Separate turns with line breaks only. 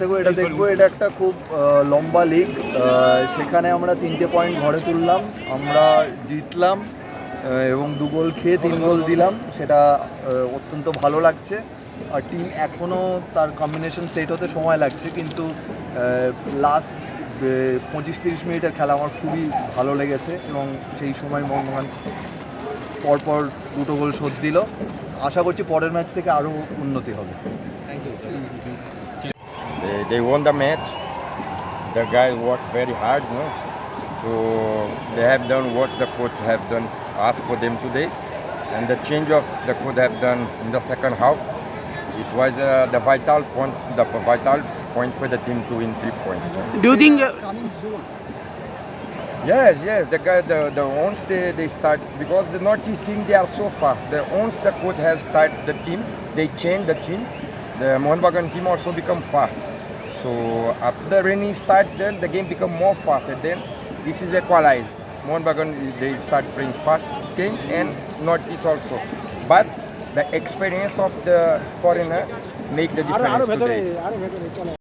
থেকেও এটা দেখব। এটা একটা খুব লম্বা লিগ সেখানে আমরা তিনটে পয়েন্ট ঘরে তুললাম। আমরা জিতলাম এবং দু গোল খেয়ে তিন গোল দিলাম। সেটা অত্যন্ত ভালো লাগছে। আর টিম এখনও তার কম্বিনেশন সেট হতে সময় লাগছে কিন্তু লাস্ট পঁচিশ তিরিশ মিনিটের খেলা আমার খুবই ভালো লেগেছে এবং সেই সময় মোহনবাগান পরপর দুটো গোল শোধ দিল। আশা করছি পরের ম্যাচ থেকে আরও উন্নতি হবে।
They, they won the match. The guys worked very hard, no? So they have done what the coach have done asked for them today, and the change of the coach have done in the second half. It was uh, the vital point, the vital point for the team to win three points.
Do you think uh,
Yes, yes. The guy, the, the once they, they start because the Northeast team they are so far. The once the coach has started the team, they change the team. The Mohanbagan team also become fast. So after the raining start, then the game become more faster. Then this is equalized. Mohanbagan they start playing fast game and not this also. But the experience of the foreigner make the difference today.